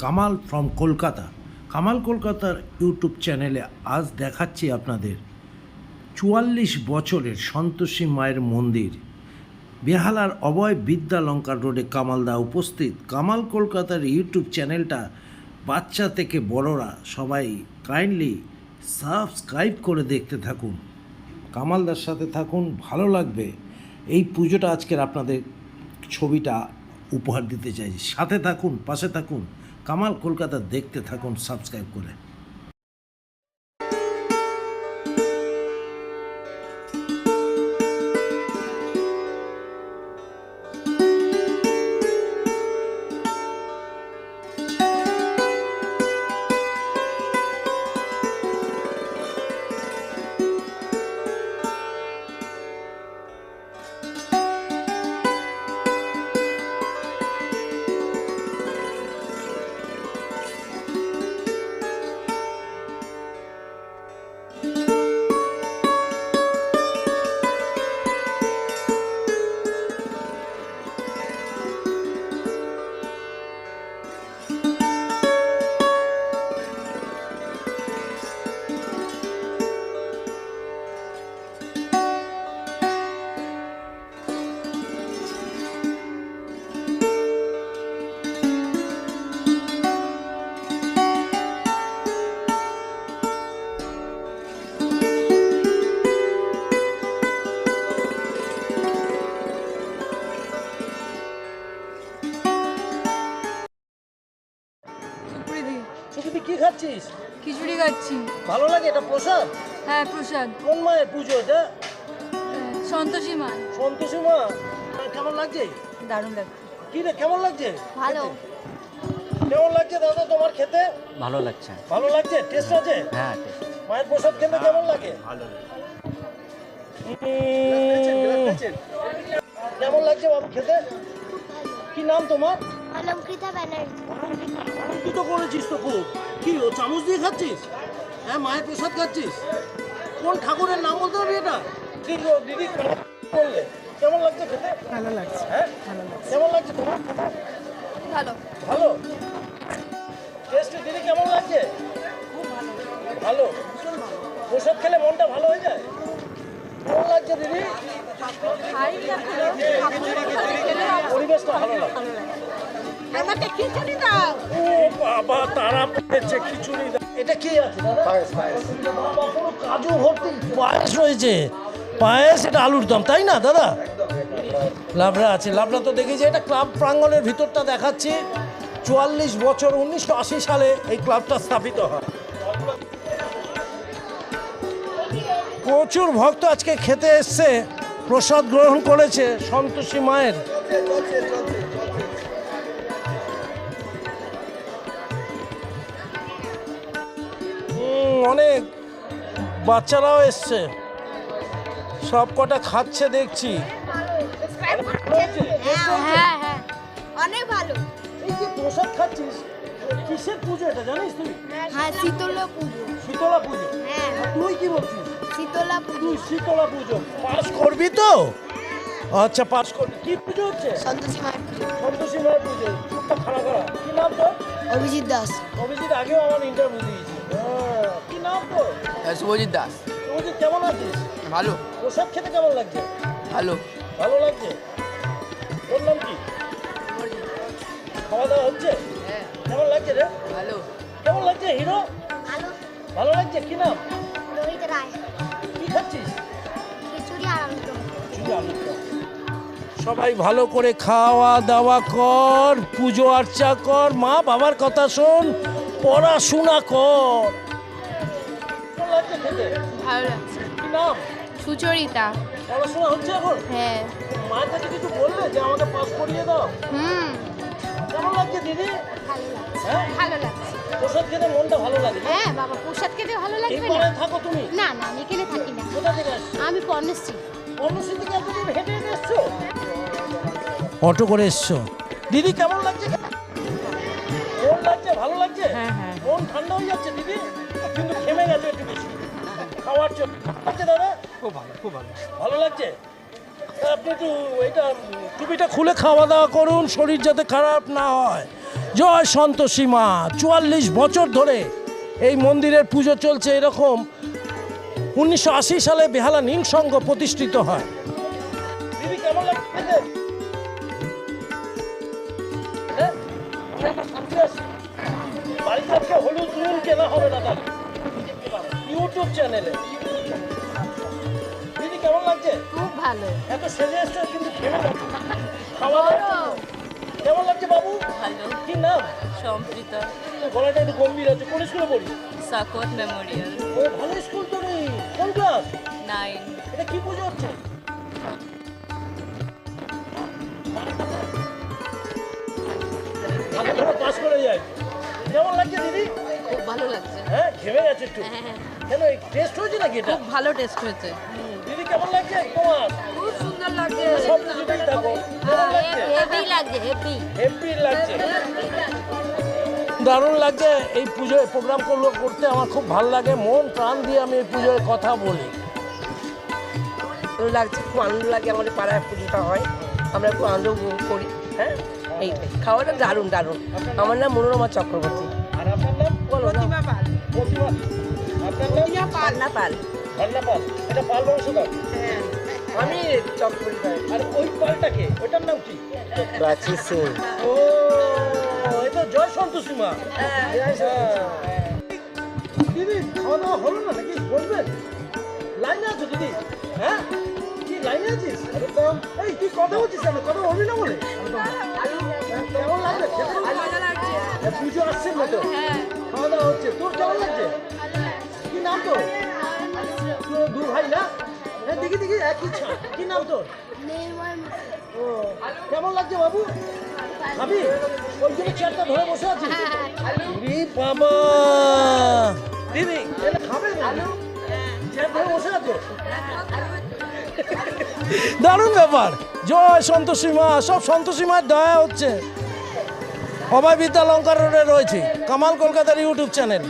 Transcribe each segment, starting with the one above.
Kamal from Kolkata. Kamal কলকাতার YouTube চ্যানেলে আজ দেখাচ্ছি আপনাদের চুয়াল্লিশ বছরের সন্তোষী মায়ের মন্দির। বেহালার অভয় বিদ্যালঙ্কার রোডে কামালদা উপস্থিত। কামাল কলকাতার ইউটিউব চ্যানেলটা বাচ্চা থেকে বড়রা সবাই কাইন্ডলি সাবস্ক্রাইব করে দেখতে থাকুন। কামালদার সাথে থাকুন, ভালো লাগবে। এই পুজোটা আজকের আপনাদের ছবিটা উপহার দিতে চাইছি। সাথে থাকুন, পাশে থাকুন। কামাল কলকাতা দেখতে থাকুন সাবস্ক্রাইব করে। ভালো লাগে এটা প্রসাদ? হ্যাঁ প্রসাদ। কোন মায়ের পুজো এটা? হ্যাঁ, সন্তোষী মা। সন্তোষী মা? কেমন লাগছে? দারুণ লাগছে। কি রে কেমন লাগছে? ভালো। কেমন লাগছে দাদা তোমার খেতে? ভালো লাগছে। ভালো লাগছে? টেস্ট আছে? হ্যাঁ মায়ের প্রসাদ খেতে কেমন লাগে? ভালো কেমন লাগছে বাবু খেতে? কি নাম তোমার? অলঙ্কৃতা ব্যানার্জি। তুই তো করেছিস তো খুব। কি ও চামচ দিয়ে খাচ্ছিস? হ্যাঁ মায়ের প্রসাদ খাচ্ছিস? কোন ঠাকুরের নাম বলতে পারবি এটা? কি গো, দিদি বললে কেমন লাগছে খেতে? ভালো লাগছে। হ্যাঁ? কেমন লাগছে তোমার? ভালো। ভালো? টেস্ট দিদি কেমন লাগছে? ভালো। প্রসাদ খেলে মনটা ভালো হয়ে যায়? কেমন লাগছে দিদি? পরিবেশটা ভালো লাগে আমাকে খিচুড়ি দাও। ও বাবা তারা পেয়েছে খিচুড়ি। এটা কি আছে দাদা? বাবা, কাজু ভর্তি পায়েস রয়েছে। পায়েস এটা আলুর দম তাই না দাদা? লাবড়া আছে লাবড়া তো দেখেছি এটা ক্লাব প্রাঙ্গণের ভিতরটা দেখাচ্ছি। চুয়াল্লিশ বছর উনিশশো আশি সালে এই ক্লাবটা স্থাপিত হয়। প্রচুর ভক্ত আজকে খেতে এসছে প্রসাদ গ্রহণ করেছে সন্তোষী মায়ের। অনেক বাচ্চারাও এসছে। সব কটা খাচ্ছে দেখছি। হ্যাঁ হ্যাঁ। অনেক ভালো। এই যে প্রসাদ খাচ্ছিস কিসের পুজো এটা জানিস তুই? হ্যাঁ শীতলা পুজো। শীতলা পুজো? হ্যাঁ। তুই কি বলছিস? শীতলা পুজো। শীতলা পুজো। পাস করবি তো? আচ্ছা পাস করবি। কি পুজো হচ্ছে? সন্তোষী মায়ের পুজো। সন্তোষী মায়ের পুজো। চুপটা খাড়া করা। কি নাম তোর? অভিজিৎ দাস। অভিজিৎ আগেও আমার ইন্টারভিউ নাম তোর শুভজিৎ দাস। অভিজিৎ কেমন আছিস? ভালো। প্রসাদ খেতে কেমন লাগছে? ভালো। ভালো লাগছে? তোর নাম কি? খাওয়া দাওয়া হচ্ছে কেমন লাগছে রে? ভালো। হ্যাঁ, কেমন লাগছে হিরো? ভালো। ভালো লাগছে? কি নাম? রোহিত রায়। কি খাচ্ছিস? খিচুড়ি আর সবাই ভালো করে খাওয়া দাওয়া কর পুজো আর্চা কর। মা বাবার কথা শোন পড়াশোনা কর। লাগছে খেতে ভালো লাগছে কি নাম? সুচরিতা। পড়াশোনা হচ্ছে এখন? হ্যাঁ। মায়ের কাছে কিছু বললে যে আমাকে পাস করিয়ে দাও? হুম। কেমন লাগছে দিদি? ভালো লাগছে। হ্যাঁ? ভালো লাগছে। প্রসাদ খেতে মনটা ভালো লাগে হ্যাঁ বাবা প্রসাদ খেতে ভালো লাগবে না? থাকো তুমি? না না আমি এখানে থাকি না। কোথা থেকে আসছো? আমি পর্ণশ্রী অনুশ্রী থেকে এতদূর হেঁটে হেঁটে এসছো? অটো করে এসছো। দিদি কেমন লাগছে? মন লাগছে? ভালো লাগছে? হ্যাঁ, হ্যাঁ। মন ঠান্ডা হয়ে যাচ্ছে দিদি? কিন্তু খেমে গেছে। একটু জন্য। লাগছে দাদা। খুব ভালো খুব ভালো। ভালো লাগছে? আপনি একটু এটা টুপিটা খুলে খাওয়া দাওয়া করুন শরীর যাতে খারাপ না হয়। জয় সন্তোষী মা চুয়াল্লিশ বছর ধরে এই মন্দিরের পুজো চলছে এরকম। উনিশশো আশি সালে বেহালা নীল সংঘ প্রতিষ্ঠিত হয়। দিদি কেমন লাগছে? হ্যাঁ? হলুদ নুন কেনা হবে না তাহলে? ইউটিউব চ্যানেলে দিদি কেমন লাগছে? খুব ভালো। এত সেজে এসছো কিন্তু ঘেমে খাওয়া দাওয়া কেমন লাগছে বাবু? ভালো। কি নাম? সম্প্রীতা। গলাটা একটু গম্ভীর আছে। কোন স্কুলে পড়ি সাকোয়াত মেমোরিয়াল। ও ভালো স্কুল তো নেই কোন ক্লাস? নাইন। এটা কি পুজো হচ্ছে? পাস করে যায়। কেমন লাগছে দিদি? খুব ভালো লাগছে। হ্যাঁ ঘেমে গেছে একটু। কেন টেস্ট হয়েছে নাকি এটা? খুব ভালো টেস্ট হয়েছে। দিদি কেমন লাগছে? তোমার? খুব সুন্দর লাগছে। সব পুজোতেই থাকো। হেভি লাগছে? হেভি হেভি লাগছে দারুণ লাগছে। এই পুজোয় প্রোগ্রাম করল করতে আমার খুব ভালো লাগে। মন প্রাণ দিয়ে আমি এই পুজোয় কথা বলি। ভালো লাগছে। খুব আনন্দ লাগে আমাদের পাড়ায় পুজোটা হয়। আমরা খুব আনন্দ উপভোগ করি। হ্যাঁ এইটাই। খাওয়াটা দারুণ দারুণ। আমার নাম মনোরমা চক্রবর্তী। প্রতিমা পাল। প্রতিমা। আপনার পাল। ভান্না পাল। এটা পাল বংশধর আমি চক্রবর্তী আর ওই পালটাকে ওইটার নাম কি? প্রাচী সিং। ও তো জয় সন্তোষী মা। হ্যাঁ। দিদি খাওয়া দাওয়া হলো না নাকি? বলবেন। লাইনে আছো দিদি? হ্যাঁ? কি লাইনে আছিস? এই তুই কথা বলছিস কেন? কথা বলবি না বলে? কেমন খেতে? পুজো আসছে না তো? হচ্ছে। তোর কেমন লাগছে? কি নাম তোর? দু ভাই না? হ্যাঁ দেখি দেখি একই কি নাম তোর? ও কেমন লাগছে বাবু? খাবি ওই জন্য চেয়ারটা ধরে বসে আছিস? রে বাবা। দিদি এটা খাবে চেয়ার ধরে বসে আছো? দারুণ ব্যাপার। জয় সন্তোষী মা সব সন্তোষী মার দয়া হচ্ছে। অভয় বিদ্যা লঙ্কার রোডে রয়েছে। কামাল কলকাতার ইউটিউব চ্যানেল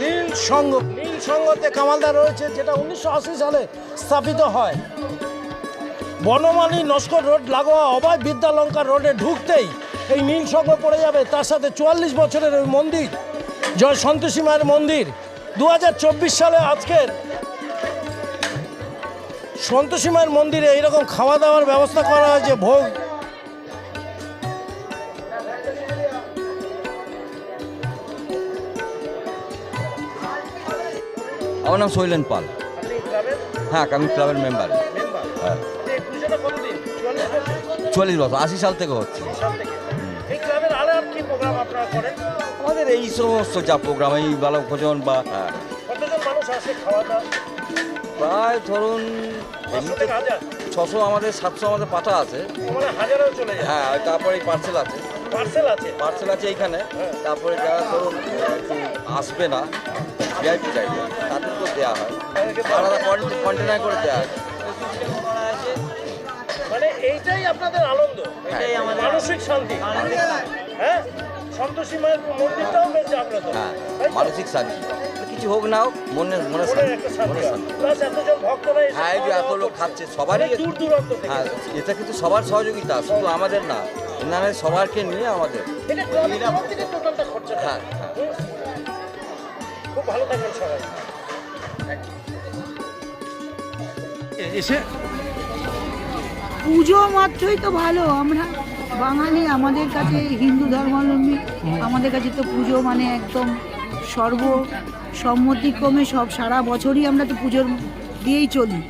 নীল সংঘ নীল সংঘতে কামালদা রয়েছে, যেটা উনিশশো আশি সালে স্থাপিত হয়। বনমালী নস্কর রোড, লাগোয়া অভয় বিদ্যালঙ্কার রোডে ঢুকতেই এই নীল সংঘ পড়ে যাবে। তার সাথে চুয়াল্লিশ বছরের ওই মন্দির জয় সন্তোষী মায়ের মন্দির। দু হাজার চব্বিশ সালে আজকের সন্তোষী মায়ের মন্দিরে এইরকম খাওয়া দাওয়ার ব্যবস্থা করা হয়েছে ভোগ। আমার নাম শৈলেন পাল। হ্যাঁ আমি ক্লাবের মেম্বার। হ্যাঁ। চল্লিশ বছর আশি সাল থেকে হচ্ছে। এই ক্লাবের আলে আর কি প্রোগ্রাম আপনারা করেন? আমাদের এই সমস্ত যা প্রোগ্রাম এই বালক ভোজন বা প্রায় ধরুন এমনিতে ছশো আমাদের সাতশো আমাদের পাঠা আছে। মানে হ্যাঁ তারপরে পার্সেল আছে। পার্সেল আছে? পার্সেল আছে এইখানে। তারপরে যারা ধরুন আসবে না ভিআইপি চাইবে তাদেরকেও দেওয়া হয়। আলাদা কন্টেনার করে দেওয়া হয়। মানে এইটাই আপনাদের আনন্দ? এটাই আমাদের- মানসিক শান্তি। হ্যাঁ? সন্তোষী মায়ের মন্দিরটাও বেশ জাগ্রত। হ্যাঁ মানসিক শান্তি। কিছু হোক না শান্তি ভক্তরা এসে হ্যাঁ যে এত লোক খাচ্ছে সবারই অনেক দূর দূরান্ত থেকে হ্যাঁ এটা কিন্তু সবার সহযোগিতা শুধু আমাদের না এনারে সবারকে নিয়ে আমাদের। হ্যাঁ হ্যাঁ। খুব ভালো থাকবেন সবাই। এসে পুজো মাত্রই তো ভালো আমরা বাঙালি আমাদের কাছে হিন্দু ধর্মাবলম্বী, আমাদের কাছে তো পুজো মানে একদম সর্ব সম্মতিক্রমে সব সারা বছরই আমরা তো পুজোর দিয়েই চলি।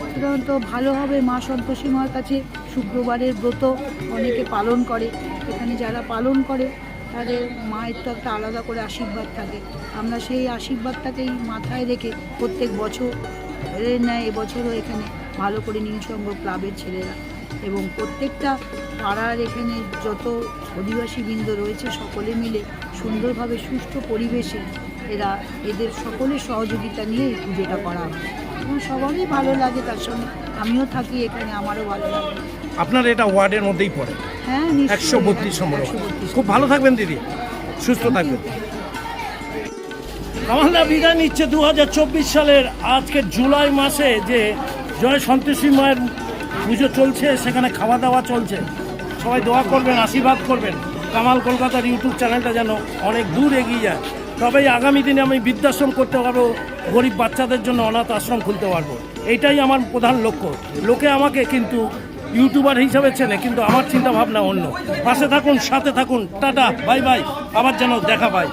সুতরাং তো মা সন্তোষী মার কাছে শুক্রবারের ব্রত অনেকে পালন করে। এখানে যারা পালন করে, তাদের মায়ের তো একটা আলাদা করে আশীর্বাদ থাকে। আমরা সেই আশীর্বাদটাকেই মাথায় রেখে প্রত্যেক বছর ন্যায় এবছরও এখানে ভালো করে নীলসংঘ ক্লাবের ছেলেরা এবং প্রত্যেকটা পাড়ার এখানে যত অধিবাসী বৃন্দ রয়েছে সকলে মিলে সুন্দরভাবে সুষ্ঠু পরিবেশে এরা এদের সকলের সহযোগিতা নিয়ে এই পুজোটা করা হয়। এবং সবারই ভালো লাগে তার সঙ্গে। আমিও থাকি এখানে আমারও ভালো লাগে। আপনার এটা ওয়ার্ডের মধ্যেই পড়ে। হ্যাঁ। একশো বত্রিশ নম্বর খুব ভালো থাকবেন দিদি। সুস্থ থাকবেন। কামালদা বিদায় নিচ্ছে দু হাজার চব্বিশ সালের আজকে জুলাই মাসে যে জয় সন্তোষী মায়ের পুজো চলছে, সেখানে খাওয়া দাওয়া চলছে। সবাই দোয়া করবেন, আশীর্বাদ করবেন। কামাল কলকাতার ইউটিউব চ্যানেলটা যেন অনেক দূর এগিয়ে যায়। তবেই আগামী দিনে আমি বৃদ্ধাশ্রম করতে পারব, গরিব বাচ্চাদের জন্য অনাথ আশ্রম খুলতে পারব। এইটাই আমার প্রধান লক্ষ্য। লোকে আমাকে কিন্তু ইউটিউবার হিসাবে চেনে, কিন্তু আমার চিন্তা ভাবনা অন্য। পাশে থাকুন, সাথে থাকুন। টাটা বাই বাই আবার যেন দেখা পাই।